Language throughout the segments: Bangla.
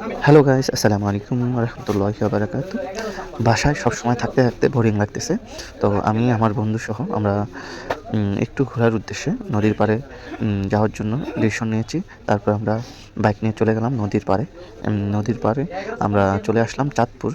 হ্যালো গাইস আসসালামু আলাইকুম রহমতুল্লাহ বারাকাত। বাসায় সবসময় থাকতে থাকতে বোরিং লাগতেছে। তো আমি, আমার বন্ধুসহ আমরা একটু ঘোরার উদ্দেশ্যে নদীর পাড়ে যাওয়ার জন্য ডিসিশন নিয়েছি। তারপর আমরা বাইক নিয়ে চলে গেলাম নদীর পাড়ে। নদীর পাড়ে আমরা চলে আসলাম চাঁদপুর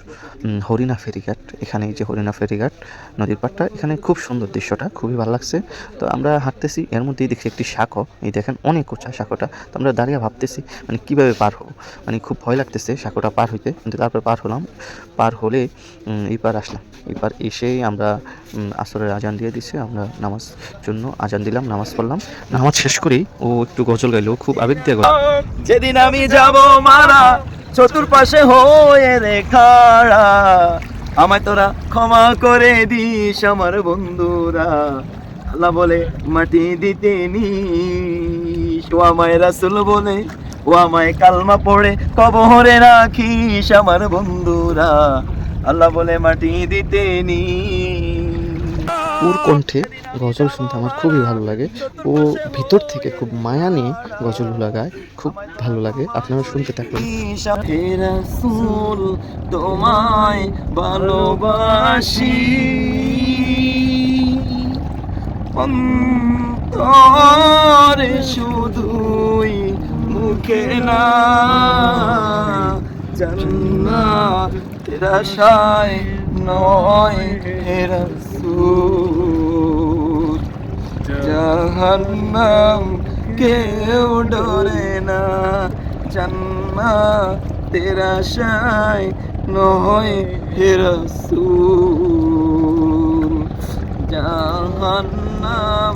হরিণা ফেরিঘাট এখানে যে হরিণা ফেরিঘাট নদীর পাড়টা, এখানে খুব সুন্দর দৃশ্যটা, খুবই ভালো লাগছে। তো আমরা হাঁটতেছি, এর মধ্যেই দেখছি একটি শাঁখো। এই দেখেন, অনেক উঁচা শাঁখোটা। তো আমরা দাঁড়িয়ে ভাবতেছি মানে কীভাবে পার হব? মানে খুব ভয় লাগতেছে শাঁখোটা পার হইতে। কিন্তু তারপর পার হলাম। পার হলে এই পার আসলাম। এই পার এসেই আমরা আসরের আজান দিয়ে দিছে, আমরা নামাজ জন্য আজান দিলাম, নামাজ পড়লাম। নামাজ শেষ করেই ও একটু গজল গাইলো খুব আবেগ দিয়ে গেল যেদিন আমি যাব মারা, চতুর্পাশে হয়ে রে খাড়া। আমায় তোরা ক্ষমা করে দিস আমার বন্ধুরা। আল্লাহ বলে, মাটি দিতে নিস। ও আমায় রাসুল বলে, ও আমায় কালমা পড়ে, কবরে রাখিস আমার বন্ধুরা। আল্লাহ বলে, মাটি দিতে নিস। ওর কণ্ঠে গজল শুনতে আমার খুবই ভালো লাগে। ও ভিতর থেকে খুব মায়া নিয়ে গজলগুলো গায়, খুব ভালো লাগে। আপনারা শুনতে থাকুন। তোমায় ভালোবাসি। অন্তরে শুধুই মুখে না, জান্নাতের আশায় নয় হেরা সুর জাহান্নাম কেউ ডরে না জান্নাতের শায় নয় হেরা সুর জাহান্নাম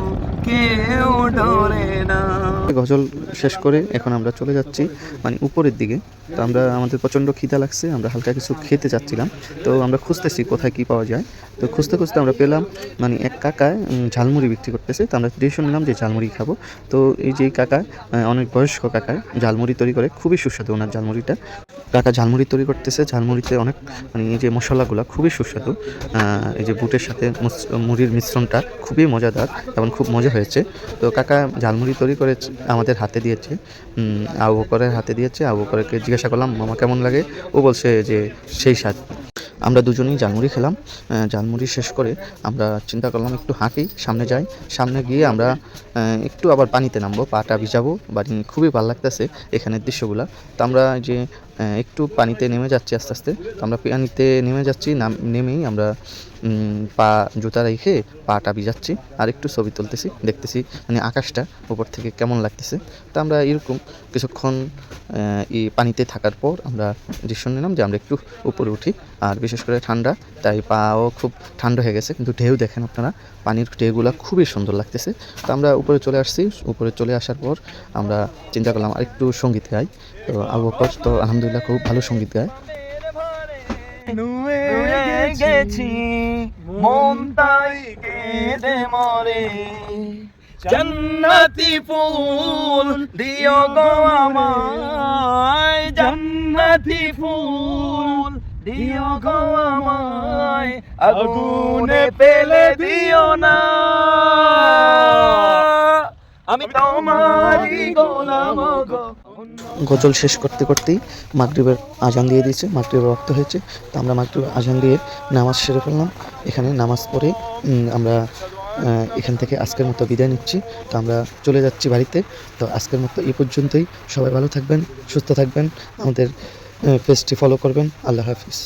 গজল শেষ করে এখন আমরা চলে যাচ্ছি মানে উপরের দিকে। তো আমরা, আমাদের প্রচণ্ড খিদা লাগছে, আমরা হালকা কিছু খেতে যাচ্ছিলাম। তো আমরা খুঁজতেছি কোথায় কি পাওয়া যায়। তো খুঁজতে খুঁজতে আমরা পেলাম মানে এক কাকায় ঝালমুড়ি বিক্রি করতেছে। তো আমরা ডিসিশন নিলাম যে ঝালমুড়ি খাব। তো এই যে কাকা অনেক বয়স্ক কাকায় ঝালমুড়ি তৈরি করে, খুবই সুস্বাদু ওনার ঝালমুড়িটা। কাকা ঝালমুড়ি তৈরি করতেছে। ঝালমুড়িতে অনেক মানে এই যে মশলাগুলো খুবই সুস্বাদু। এই যে বুটের সাথে মুড়ির মিশ্রণটা খুবই মজাদার, এবং খুব মজা হয়েছে। তো কাকা ঝালমুড়ি তৈরি করে আমাদের হাতে দিয়েছে। আবু বকরের হাতে দিয়েছে। আবু বকরকে জিজ্ঞাসা করলাম, মামা, কেমন লাগে? ও বলছে যে, সেই স্বাদ। আমরা দুজনেই ঝালমুড়ি খেলাম। ঝালমুড়ি শেষ করে আমরা চিন্তা করলাম, একটু হাঁকি সামনে যাই। সামনে গিয়ে আমরা একটু আবার পানিতে নামবো পাটা ভিজাবো। বাড়ি খুবই ভালো লাগতেছে এখানের দৃশ্যগুলো। তো আমরা যে একটু পানিতে নেমে যাচ্ছি আস্তে আস্তে। তো আমরা পানিতে নেমে যাচ্ছি, নাম, নেমেই আমরা পা, জুতা রেখে পাটা ভিজাচ্ছি, আর একটু ছবি তুলতেছি, দেখতেছি মানে আকাশটা উপর থেকে কেমন লাগতেছে। তো আমরা এরকম কিছুক্ষণ এই পানিতে থাকার পর আমরা ডিসিশন নিলাম যে আমরা একটু উপরে উঠি, আর বিশেষ করে ঠান্ডা, তাই পাও খুব ঠান্ডা হয়ে গেছে, কিন্তু ঢেউ দেখেন আপনারা, পানির ঢেউগুলো খুবই সুন্দর লাগতেছে। তো আমরা উপরে চলে আসছি, উপরে চলে আসার পর আমরা চিন্তা করলাম আর একটু সংগীত গাই তো আবু বকর তো আলহামদুলিল্লাহ খুব ভালো সংগীত গায়। গেছি, মন তাই কেঁদে মরে। জান্নাতি ফুল দিও গো আমায়, জান্নাতি ফুল দিও গো আমায়, আগুনে পেলে দিও না। গজল শেষ করতে করতেই মাগরিবের আজান দিয়ে দিয়েছে, মাগরিবের রক্ত হয়েছে। তো আমরা মাগরিবের আজান দিয়ে নামাজ সেরে ফেললাম। এখানে নামাজ পড়ে আমরা এখান থেকে আজকের মতো বিদায় নিচ্ছি। তো আমরা চলে যাচ্ছি বাড়িতে। তো আজকের মতো এই পর্যন্তই। সবাই ভালো থাকবেন, সুস্থ থাকবেন। আমাদের পেজটি ফলো করবেন। আল্লাহ হাফিজ।